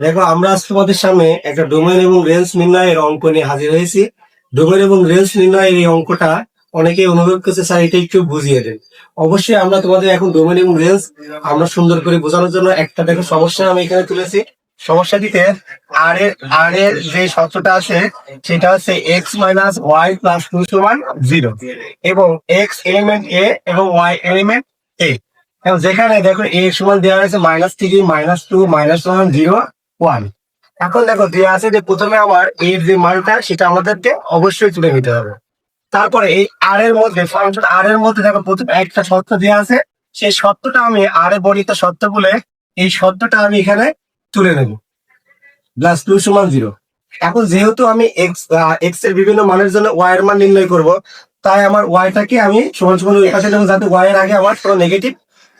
দেখো, আমরা আজ তোমাদের সামনে একটা ডোমেন এবং রেঞ্জ নির্ণয়ের অঙ্ক নিয়ে হাজির হয়েছি। ডোমেন এবং রেঞ্জ নির্ণয়ের এই অঙ্কটা অনেকে অনুভব করছে, স্যার, এটা একটু বুঝিয়ে দেন। অবশ্যই আমরা তোমাদের এখন ডোমেন এবং রেঞ্জ আমরা সুন্দর করে বোঝানোর জন্য একটা দেখো সমস্যা আমি এখানে তুলেছি। সমস্যাটিতে আর এর আর এর যে শর্তটা আছে, সেটা হচ্ছে X minus Y plus two সমান জিরো এবং এক্স এলিমেন্ট এ এবং ওয়াই এলিমেন্ট এ যেখানে দেখো এ সমান দেওয়া হয়েছে minus three minus two minus one zero one এখন দেখো দেওয়া আছে যে প্রথমে আমার এর যে মানটা, সেটা আমাদেরকে অবশ্যই তুলে নিতে হবে। তারপরে এই আর এর মধ্যে ফাংশন আর এর মধ্যে দেখো প্রথমে একটা শর্ত দেওয়া আছে। সেই শর্তটা আমি আর এ বর্ণিত শর্ত বলে এই শর্তটা আমি এখানে তুলে নেব। প্লাস টু সমান জিরো এখন যেহেতু আমি এক্স এক্সের বিভিন্ন মানের জন্য ওয়াই এর মান নির্ণয় করব, তাই আমার ওয়াইটাকে আমি সমান সমান ওই পাশে যাতে ওয়াই এর আগে আমার কোনো নেগেটিভ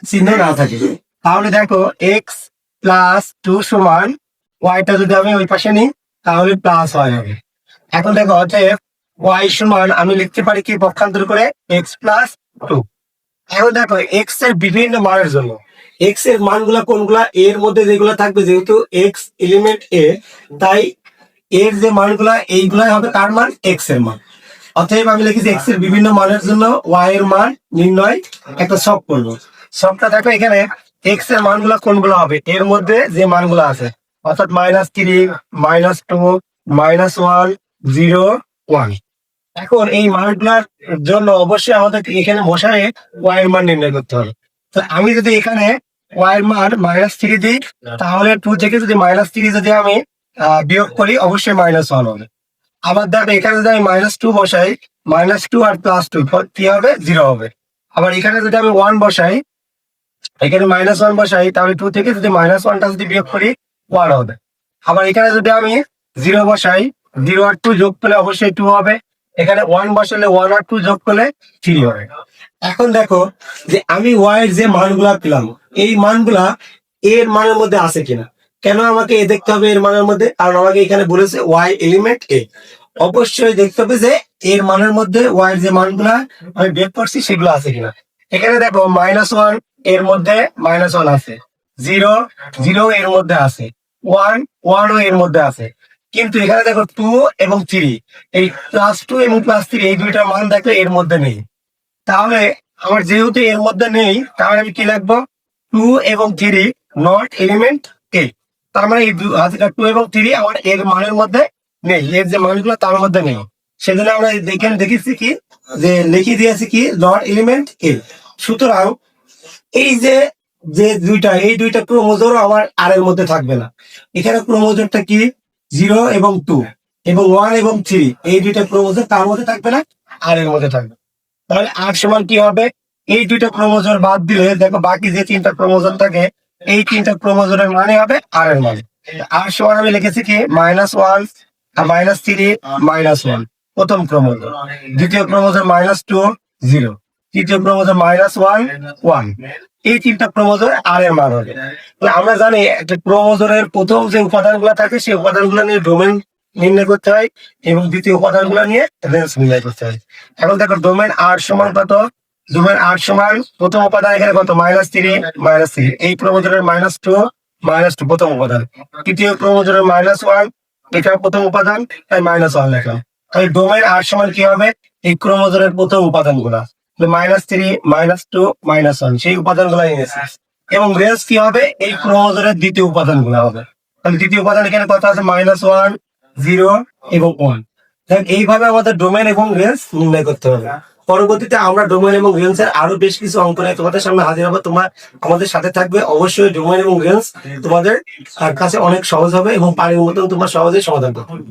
চিহ্ন না থাকে। তাহলে দেখো এক্স প্লাস টু সমান ওয়াইটা যদি আমি ওই পাশে নিই, তাহলে প্লাস ওয়াই হবে এখন দেখো অতএব ওয়াই সমান আমি লিখতে পারি কি? পক্ষান্তর করে এক্স প্লাস টু এখন দেখো এক্সের বিভিন্ন মানের জন্য। এক্সের মানগুলা কোনগুলা? এর মধ্যে যেগুলো থাকবে, যেহেতু এক্স এলিমেন্ট এ তাই এর যে মানগুলা, এইগুলাই হবে কার মান? এক্সের মান। অতএব আমি লিখেছি এক্সের বিভিন্ন মানের জন্য ওয়াই এর মান নির্ণয় একটা সব করব। সবটা দেখো এখানে এক্সের মানগুলা কোনগুলো হবে? এর মধ্যে যে মানগুলো আছে। অর্থাৎ minus three minus two minus one zero one এখন এই মানগুলার জন্য অবশ্যই আমাদের এখানে বসায় ওয়াই এর মান নির্ণয় করতে হবে। তো আমি যদি এখানে ওয়াই এর মান মাইনাস থ্রি দিই, তাহলে টু থেকে যদি মাইনাস থ্রি যদি আমি বিয়োগ করি, অবশ্যই মাইনাস ওয়ান হবে। আবার দেখো, এখানে যদি আমি মাইনাস টু বসাই মাইনাস টু আর প্লাস টু কি হবে জিরো হবে। আবার এখানে যদি আমি ওয়ান বসাই, এখানে মাইনাস ওয়ান বসাই, তাহলে টু থেকে যদি মাইনাস ওয়ানটা যদি বিয়োগ করি ওয়ান হবে। আবার এখানে যদি আমি জিরো বসাই জিরো আর টু যোগ করলে অবশ্যই টু হবে। এখানে ওয়ান বসালে ওয়ান আর টু যোগ করলে থ্রি হবে। এখন দেখো যে আমি ওয়াই যে মানগুলা পেলাম, এই মানগুলা এর মানের মধ্যে আছে কিনা? কেন আমাকে এ দেখতে হবে এর মানের মধ্যে? কারণ আমাকে এখানে বলেছে ওয়াই এলিমেন্ট এ অবশ্যই দেখতে হবে যে এর মানের মধ্যে ওয়াই যে মানগুলা আমি বের করছি, সেগুলো আছে কিনা। এখানে দেখো মাইনাস ওয়ানের মধ্যে মাইনাস ওয়ান আছে। জিরো জিরো এর মধ্যে আছে। ওয়ান ওয়ানও এর মধ্যে আছে। কিন্তু এখানে দেখো টু এবং থ্রি এই প্লাস টু এবং প্লাস থ্রি এই দুইটা মান দেখলে এর মধ্যে নেই। তাহলে আমার যেহেতু এর মধ্যে নেই, তাহলে আমি কি লিখব? টু এবং থ্রি নট এলিমেন্ট এ তার মানে এই টু এবং থ্রি আমার এর মানের মধ্যে নেই। এর যে মানগুলো তার মধ্যে নেই। সেজন্য আমরা দেখে দেখেছি কি? যে লিখে দিয়েছি কি? নট এলিমেন্ট এ সুতরাং এই যে যে দুইটা, এই দুইটা ক্রোমোজোর আমার আর এর মধ্যে থাকবে না। এখানে ক্রোমোজোরটা কি? জিরো এবং টু, এবং ওয়ান এবং থ্রি, এই দুইটা ক্রোমোজোর তার মধ্যে থাকবে না? আর এর মধ্যে থাকবে। তাহলে আর সমান কি হবে? এই দুইটা ক্রোমোজোর বাদ দিলে, দেখো বাকি যে তিনটা ক্রোমোজোর থাকে, এই তিনটা ক্রোমোজোরের মানে হবে আর এর মানে। আর সমান আমি লিখেছি কি? Minus one minus three minus one প্রথম ক্রোমোজোর। দ্বিতীয় ক্রোমোজোর মাইনাস টু জিরো তৃতীয় ক্রোমোজোর মাইনাস ওয়ান ওয়ান। এই তিনটা ক্রোমোজোর আর এর মান হবে। আমরা জানি একটা ক্রোমোজোরের প্রথম যে উপাদানগুলো থাকে, সেই উপাদানগুলো নিয়ে ডোমেন নির্ণয় করতে হয় এবং দ্বিতীয় উপাদানগুলো নিয়ে রেঞ্জ নির্ণয় করতে হয়। এখন দেখো, ডোমেন আর সমান কত? ডোমেন আর সমান প্রথম উপাদান এখানে কত? মাইনাস থ্রি মাইনাস থ্রি এই ক্রোমোজোরের মাইনাস টু মাইনাস টু প্রথম উপাদান। তৃতীয় ক্রোমোজোরের মাইনাস ওয়ান এটা প্রথম উপাদান, তাই মাইনাস ওয়ান লেখা তাই ডোমেন আর সমান কি হবে? এই ক্রোমোজোরের প্রথম উপাদানগুলা। Minus three minus two minus one সেই উপাদানগুলো এনেছি এবং রেঞ্জ কি হবে? এই ক্রোমোজোরের দ্বিতীয় উপাদানগুলো হবে। তাহলে দ্বিতীয় উপাদান এখানে কত আছে? মাইনাস ওয়ান জিরো এবং ওয়ান এইভাবে আমাদের ডোমেন এবং রেঞ্জ নির্ণয় করতে হবে। পরবর্তীতে আমরা ডোমেন এবং রেঞ্জ এর আরও বেশ কিছু অঙ্ক নিয়ে তোমাদের সামনে হাজির হব। তোমার, আমাদের সাথে থাকবে অবশ্যই ডোমেন এবং রেঞ্জ তোমাদের কাছে অনেক সহজ হবে এবং পানির মতন তোমার সহজে সমাধান করতে পারবে।